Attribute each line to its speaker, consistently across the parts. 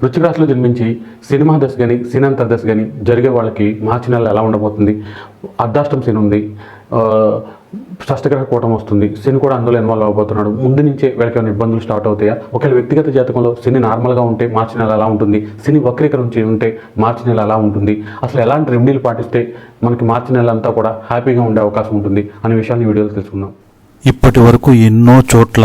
Speaker 1: వృశ్చిక రాశిలో జన్మించి సినిమా దశ కానీ సినంతర్ దశ కానీ జరిగే వాళ్ళకి మార్చి నెల ఎలా ఉండబోతుంది? అర్ధాష్టం శని ఉంది. షష్టగ్రహ కూటం వస్తుంది. శని కూడా అందులో ఇన్వాల్వ్ అవబోతున్నాడు. ముందు నుంచే వీళ్ళకి ఏమైనా ఇబ్బందులు స్టార్ట్ అవుతాయా? ఒకవేళ వ్యక్తిగత జాతకంలో శని నార్మల్గా ఉంటే మార్చి నెల ఎలా ఉంటుంది? శని వక్రీకరించి ఉంటే మార్చి నెల ఎలా ఉంటుంది? అసలు ఎలాంటి రెమెడీలు పాటిస్తే మనకి మార్చి నెల అంతా కూడా హ్యాపీగా ఉండే అవకాశం ఉంటుంది? అనే విషయాన్ని వీడియోలో తెలుసుకుందాం.
Speaker 2: ఇప్పటి వరకు ఎన్నో చోట్ల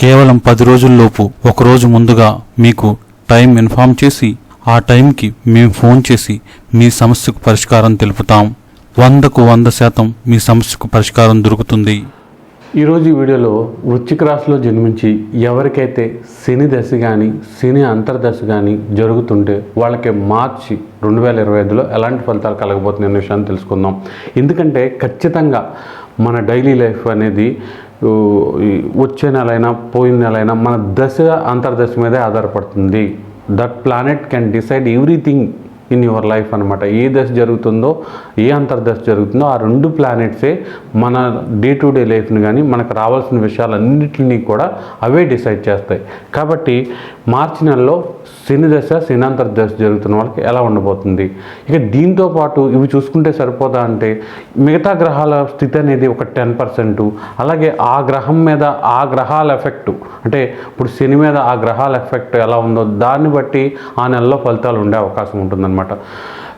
Speaker 2: కేవలం పది రోజుల్లోపు ఒక రోజు ముందుగా మీకు టైం ఇన్ఫామ్ చేసి ఆ టైంకి మేము ఫోన్ చేసి మీ సమస్యకు పరిష్కారం తెలుపుతాం. వందకు వంద శాతం మీ సమస్యకు పరిష్కారం దొరుకుతుంది.
Speaker 1: ఈరోజు ఈ వీడియోలో వృశ్చిక రాశిలో జన్మించి ఎవరికైతే శని దశ కానీ శని అంతర్దశ కానీ జరుగుతుంటే వాళ్ళకి మార్చి రెండు వేల ఇరవై ఐదులో ఎలాంటి ఫలితాలు కలగబోతుంది అనే విషయాన్ని తెలుసుకుందాం. ఎందుకంటే ఖచ్చితంగా మన డైలీ లైఫ్ అనేది వచ్చే నెలైనా పోయిన నెలైనా మన దశ అంతర్దశ మీదే ఆధారపడుతుంది. That planet can decide everything in your life అనమాట ఏ దశ జరుగుతుందో ఏ అంతర్దశ జరుగుతుందో ఆ రెండు ప్లానెట్సే మన డే టు డే లైఫ్ని కానీ మనకు రావాల్సిన విషయాలన్నింటినీ కూడా అవే డిసైడ్ చేస్తాయి. కాబట్టి మార్చి నెలలో శని దశ శనాంతర దశ జరుగుతున్న వాళ్ళకి ఎలా ఉండబోతుంది? ఇక దీంతో పాటు ఇవి చూసుకుంటే సరిపోదా అంటే మిగతా గ్రహాల స్థితి అనేది ఒక టెన్ పర్సెంట్ అలాగే ఆ గ్రహం మీద ఆ గ్రహాల ఎఫెక్ట్ అంటే ఇప్పుడు శని మీద ఆ గ్రహాల ఎఫెక్ట్ ఎలా ఉందో దాన్ని బట్టి ఆ నెలలో ఫలితాలు ఉండే అవకాశం ఉంటుందన్నమాట. అనమాట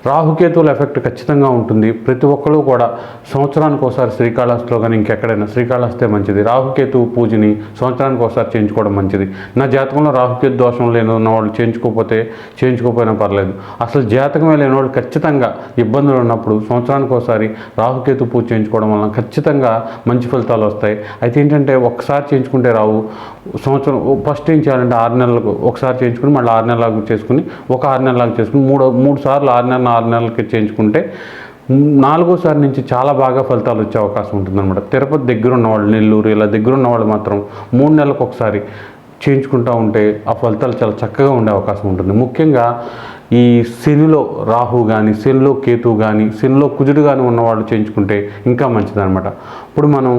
Speaker 1: రాహుకేతువుల ఎఫెక్ట్ ఖచ్చితంగా ఉంటుంది. ప్రతి ఒక్కరూ కూడా సంవత్సరానికి ఒకసారి శ్రీకాళహస్తిలో కానీ ఇంకెక్కడైనా శ్రీకాళహస్తే మంచిది. రాహుకేతువు పూజని సంవత్సరానికి ఒకసారి చేయించుకోవడం మంచిది. నా జాతకంలో రాహుకేతు దోషం లేని వాళ్ళు చేయించుకోకపోతే చేయించుకోకపోయినా పర్లేదు. అసలు జాతకమే లేని వాళ్ళు ఖచ్చితంగా ఇబ్బందులు ఉన్నప్పుడు సంవత్సరానికి ఒకసారి రాహుకేతు పూజ చేయించుకోవడం వలన ఖచ్చితంగా మంచి ఫలితాలు వస్తాయి. అయితే ఏంటంటే ఒకసారి చేయించుకుంటే రావు. సంవత్సరం ఫస్ట్ ఏం చేయాలంటే ఆరు నెలలకు ఒకసారి చేయించుకుని మళ్ళీ ఆరు నెలలకు చేసుకుని ఒక ఆరు నెలలకు చేసుకుని మూడు మూడు సార్లు ఆరు నెలల ఆరు నెలలకి చేయించుకుంటే నాలుగోసారి నుంచి చాలా బాగా ఫలితాలు వచ్చే అవకాశం ఉంటుందన్నమాట. తిరుపతి దగ్గర ఉన్నవాళ్ళు నెల్లూరు ఇలా దగ్గర ఉన్నవాళ్ళు మాత్రం మూడు నెలలకు ఒకసారి చేయించుకుంటూ ఉంటే ఆ ఫలితాలు చాలా చక్కగా ఉండే అవకాశం ఉంటుంది. ముఖ్యంగా ఈ శనిలో రాహు కానీ శనిలో కేతు కానీ శనిలో కుజుడు కానీ ఉన్నవాళ్ళు చేయించుకుంటే ఇంకా మంచిదనమాట ఇప్పుడు మనం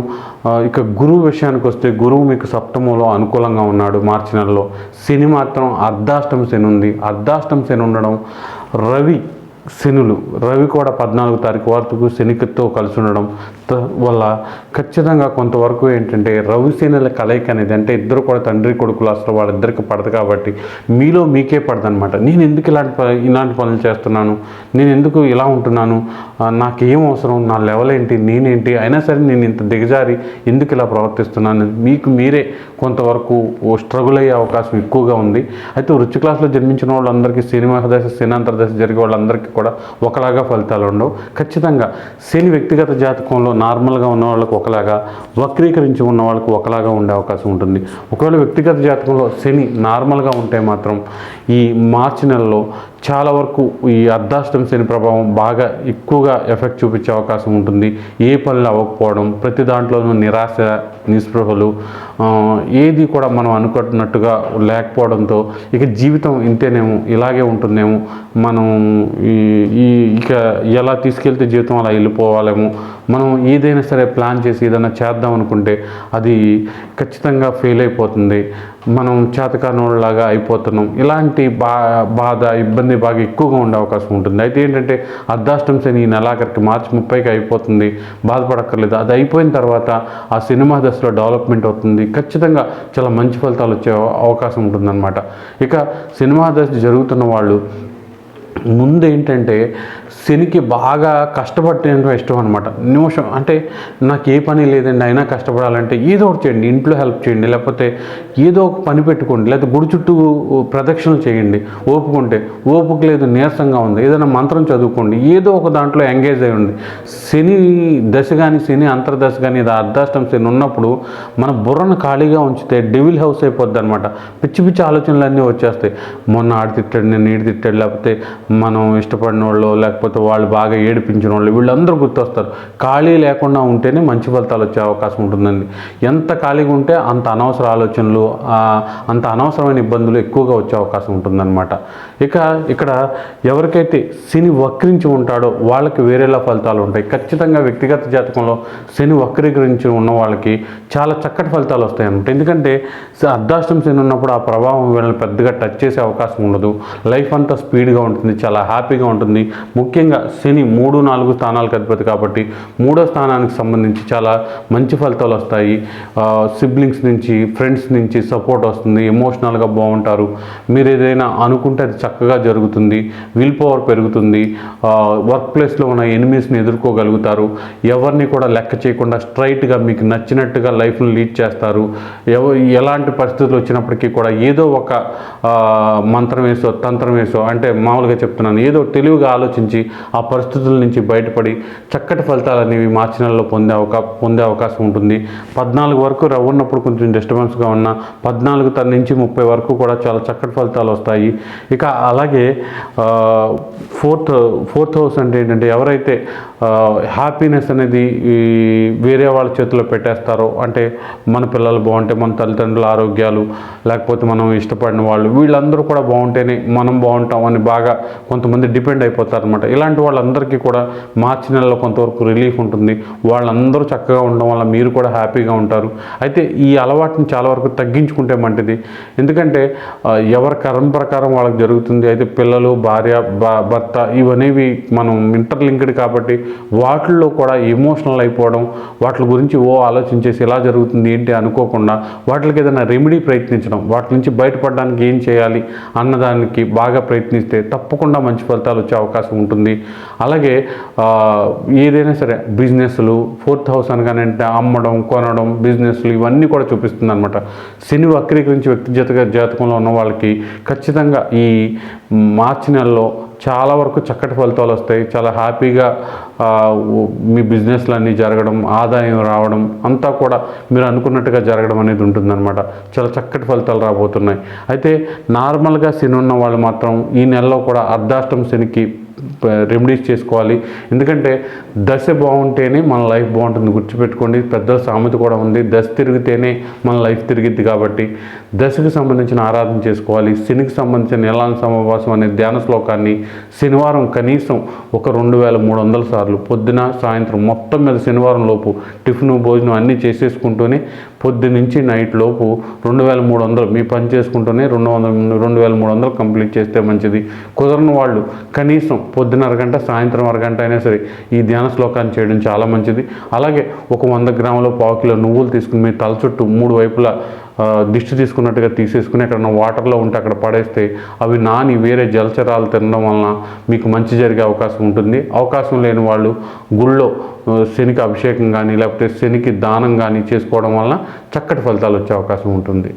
Speaker 1: ఇక గురువు విషయానికి వస్తే గురువు మీకు సప్తమంలో అనుకూలంగా ఉన్నాడు మార్చి నెలలో. శని మాత్రం అర్ధాష్టం శని ఉంది. అర్ధాష్టం శని ఉండడం రవి శనులు. రవి కూడా పద్నాలుగు తారీఖు వరకు శనికితో కలిసి ఉండడం వల్ల ఖచ్చితంగా కొంతవరకు ఏంటంటే రవిసేనల కలయిక అనేది అంటే ఇద్దరు కూడా తండ్రి కొడుకులు అసలు వాళ్ళిద్దరికి పడదు కాబట్టి మీలో మీకే పడదు అనమాట నేను ఎందుకు ఇలాంటి ప- ఇలాంటి పనులు చేస్తున్నాను? నేను ఎందుకు ఇలా ఉంటున్నాను? నాకేం అవసరం? నా లెవెల్ ఏంటి? నేనేంటి? అయినా సరే నేను ఇంత దిగజారి ఎందుకు ఇలా ప్రవర్తిస్తున్నాను? మీకు మీరే కొంతవరకు స్ట్రగుల్ అయ్యే అవకాశం ఎక్కువగా ఉంది. అయితే వృత్తి క్లాస్లో జన్మించిన వాళ్ళందరికీ సినిమా దశ సినాంతర దశ జరిగే వాళ్ళందరికీ కూడా ఒకలాగా ఫలితాలు ఉండవు. ఖచ్చితంగా శని వ్యక్తిగత జాతకంలో నార్మల్గా ఉన్న వాళ్ళకు ఒకలాగా వక్రీకరించి ఉన్న వాళ్ళకు ఒకలాగా ఉండే అవకాశం ఉంటుంది. ఒకవేళ వ్యక్తిగత జాతకంలో శని నార్మల్గా ఉంటే మాత్రం ఈ మార్చి నెలలో చాలా వరకు ఈ అర్ధాష్టం శని ప్రభావం బాగా ఎక్కువగా ఎఫెక్ట్ చూపించే అవకాశం ఉంటుంది. ఏ పనులు అవ్వకపోవడం ప్రతి దాంట్లోనూ నిరాశ నిస్పృహలు ఏది కూడా మనం అనుకుంటున్నట్టుగా లేకపోవడంతో ఇక జీవితం ఇంతేనేమో ఇలాగే ఉంటుందేమో. మనం ఈ ఈ ఇక ఎలా తీసుకెళ్తే జీవితం అలా వెళ్ళిపోవాలేమో మనం ఏదైనా సరే ప్లాన్ చేసి ఏదైనా చేద్దాం అనుకుంటే అది ఖచ్చితంగా ఫెయిల్ అయిపోతుంది. మనం చేతకానోళ్ళలాగా అయిపోతున్నాం. ఇలాంటి బా బాధ ఇబ్బంది బాగా ఎక్కువగా ఉండే అవకాశం ఉంటుంది. అయితే ఏంటంటే అర్ధాష్టం శని ఈ నెలాఖరికి మార్చి ముప్పైకి అయిపోతుంది. బాధపడక్కర్లేదు. అది అయిపోయిన తర్వాత ఆ సినిమా దశలో డెవలప్మెంట్ అవుతుంది. ఖచ్చితంగా చాలా మంచి ఫలితాలు వచ్చే అవకాశం ఉంటుందన్నమాట. ఇక సినిమా దశ జరుగుతున్న వాళ్ళు ముందు ఏంటంటే శనికి బాగా కష్టపడటం ఇష్టం అనమాట నిమిషం అంటే నాకు ఏ పని లేదండి అయినా కష్టపడాలంటే ఏదో ఒకటి చేయండి ఇంట్లో హెల్ప్ చేయండి లేకపోతే ఏదో ఒక పని పెట్టుకోండి లేకపోతే గుడి చుట్టూ ప్రదక్షిణలు చేయండి ఓపుకుంటే ఓపుకు లేదు నీరసంగా ఉంది ఏదైనా మంత్రం చదువుకోండి ఏదో ఒక దాంట్లో ఎంగేజ్ అయి ఉంది శని దశ కానీ శని అంతర్దశ కానీ ఇది అర్ధాష్టం శని ఉన్నప్పుడు మన బుర్రను ఖాళీగా ఉంచితే డెవిల్ హౌస్ అయిపోద్ది అనమాట పిచ్చి పిచ్చి ఆలోచనలు అన్నీ వచ్చేస్తాయి. మొన్న ఆడి తిట్టాడు నేను నీడి తిట్టాడు లేకపోతే మనం ఇష్టపడిన వాళ్ళు లేకపోతే వాళ్ళు బాగా ఏడిపించిన వాళ్ళు వీళ్ళందరూ గుర్తొస్తారు. ఖాళీ లేకుండా ఉంటేనే మంచి ఫలితాలు వచ్చే అవకాశం ఉంటుందండి. ఎంత ఖాళీగా ఉంటే అంత అనవసర ఆలోచనలు అంత అనవసరమైన ఇబ్బందులు ఎక్కువగా వచ్చే అవకాశం ఉంటుందన్నమాట. ఇక ఇక్కడ ఎవరికైతే శని వక్రించి ఉంటాడో వాళ్ళకి వేరేలా ఫలితాలు ఉంటాయి. ఖచ్చితంగా వ్యక్తిగత జాతకంలో శని వక్రీకరించి ఉన్న వాళ్ళకి చాలా చక్కటి ఫలితాలు వస్తాయి ఎందుకంటే అర్ధాష్టం శని ఉన్నప్పుడు ఆ ప్రభావం వీళ్ళని పెద్దగా టచ్ చేసే అవకాశం ఉండదు. లైఫ్ అంతా స్పీడ్గా ఉంటుంది చాలా హ్యాపీగా ఉంటుంది. ముఖ్యంగా శని మూడు నాలుగు స్థానాలకు అధిపతి కాబట్టి మూడో స్థానానికి సంబంధించి చాలా మంచి ఫలితాలు వస్తాయి. సిబ్లింగ్స్ నుంచి ఫ్రెండ్స్ నుంచి సపోర్ట్ వస్తుంది ఎమోషనల్గా బాగుంటారు. మీరు ఏదైనా అనుకుంటే అది చక్కగా జరుగుతుంది. విల్ పవర్ పెరుగుతుంది. వర్క్ ప్లేస్లో ఉన్న ఎనిమీస్ని ఎదుర్కోగలుగుతారు. ఎవరిని కూడా లెక్క చేయకుండా స్ట్రైట్గా మీకు నచ్చినట్టుగా లైఫ్ని లీడ్ చేస్తారు. ఎవ ఎలాంటి పరిస్థితులు వచ్చినప్పటికీ కూడా ఏదో ఒక మంత్రం వేసో తంత్రం వేసో అంటే మామూలుగా చెప్తున్నాను ఏదో తెలివిగా ఆలోచించి ఆ పరిస్థితుల నుంచి బయటపడి చక్కటి ఫలితాలు అనేవి మార్చి నెలలో పొందే అవకా పొందే అవకాశం ఉంటుంది. పద్నాలుగు వరకు రవ్వ ఉన్నప్పుడు కొంచెం డిస్టర్బెన్స్గా ఉన్న పద్నాలుగు తన నుంచి ముప్పై వరకు కూడా చాలా చక్కటి ఫలితాలు వస్తాయి. ఇక అలాగే ఫోర్త్ ఫోర్త్ హౌస్ అంటే ఏంటంటే ఎవరైతే హ్యాపీనెస్ అనేది ఈ వేరే వాళ్ళ చేతిలో పెట్టేస్తారో అంటే మన పిల్లలు బాగుంటే మన తల్లిదండ్రుల ఆరోగ్యాలు లేకపోతే మనం ఇష్టపడిన వాళ్ళు వీళ్ళందరూ కూడా బాగుంటేనే మనం బాగుంటాం అని బాగా కొంతమంది డిపెండ్ అయిపోతారు అనమాట ఇలాంటి వాళ్ళందరికీ కూడా మార్చి నెలలో కొంతవరకు రిలీఫ్ ఉంటుంది. వాళ్ళందరూ చక్కగా ఉండడం వల్ల మీరు కూడా హ్యాపీగా ఉంటారు. అయితే ఈ అలవాటుని చాలా వరకు తగ్గించుకుంటే మంచిది. ఎందుకంటే ఎవరి కర్మ ప్రకారం వాళ్ళకి జరుగుతుంది. అయితే పిల్లలు భార్య భర్త ఇవనేవి మనం ఇంటర్లింక్డ్ కాబట్టి వాటిల్లో కూడా ఎమోషనల్ అయిపోవడం వాటి గురించి ఓ ఆలోచించేసి ఇలా జరుగుతుంది ఏంటి అనుకోకుండా వాటికి ఏదైనా రెమెడీ ప్రయత్నించడం వాటి నుంచి బయటపడడానికి ఏం చేయాలి అన్నదానికి బాగా ప్రయత్నిస్తే తప్పకుండా మంచి ఫలితాలు వచ్చే అవకాశం ఉంటుంది. అలాగే ఏదైనా సరే బిజినెస్లు ఫోర్త్ హౌస్ అనగానే అమ్మడం కొనడం బిజినెస్లు ఇవన్నీ కూడా చూపిస్తుంది అనమాట శని వక్రీకరించి వ్యక్తిగత జాతకంలో ఉన్న వాళ్ళకి ఖచ్చితంగా ఈ మార్చి నెలలో చాలా వరకు చక్కటి ఫలితాలు వస్తాయి. చాలా హ్యాపీగా మీ బిజినెస్లు అన్నీ జరగడం ఆదాయం రావడం అంతా కూడా మీరు అనుకున్నట్టుగా జరగడం అనేది ఉంటుందన్నమాట. చాలా చక్కటి ఫలితాలు రాబోతున్నాయి. అయితే నార్మల్గా శని ఉన్న వాళ్ళు మాత్రం ఈ నెలలో కూడా అర్ధాష్టం శనికి రెమెడీస్ చేసుకోవాలి. ఎందుకంటే దశ బాగుంటేనే మన లైఫ్ బాగుంటుంది. గుర్తుపెట్టుకోండి పెద్దల సామెత కూడా ఉంది. దశ తిరిగితేనే మన లైఫ్ తిరిగిద్ది కాబట్టి దశకు సంబంధించిన ఆరాధన చేసుకోవాలి. శనికి సంబంధించిన నీలాన సమావాసం అనే ధ్యాన శ్లోకాన్ని శనివారం కనీసం ఒక రెండు వేల మూడు వందల సార్లు పొద్దున సాయంత్రం మొత్తం మీద శనివారం లోపు టిఫిన్ భోజనం అన్నీ చేసేసుకుంటూనే పొద్దు నుంచి నైట్ లోపు రెండు వేల మూడు వందలు మీ పని చేసుకుంటూనే రెండు వందల రెండు వేల మూడు వందలు కంప్లీట్ చేస్తే మంచిది. కుదరని వాళ్ళు కనీసం పొద్దున అరగంట సాయంత్రం అరగంట అయినా సరే ఈ ధ్యాన శ్లోకాన్ని చేయడం చాలా మంచిది. అలాగే ఒక వంద గ్రాముల పావు కిలో నువ్వులు తీసుకుని మీ తల చుట్టూ మూడు వైపులా దిష్టి తీసుకున్నట్టుగా తీసేసుకుని ఎక్కడ వాటర్లో ఉంటే అక్కడ పడేస్తే అవి నాని వేరే జలచరాలు తినడం వలన మీకు మంచి జరిగే అవకాశం ఉంటుంది. అవకాశం లేని వాళ్ళు గుళ్ళో శనికి అభిషేకం కానీ లేకపోతే శనికి దానం కానీ చేసుకోవడం వలన చక్కటి ఫలితాలు వచ్చే అవకాశం ఉంటుంది.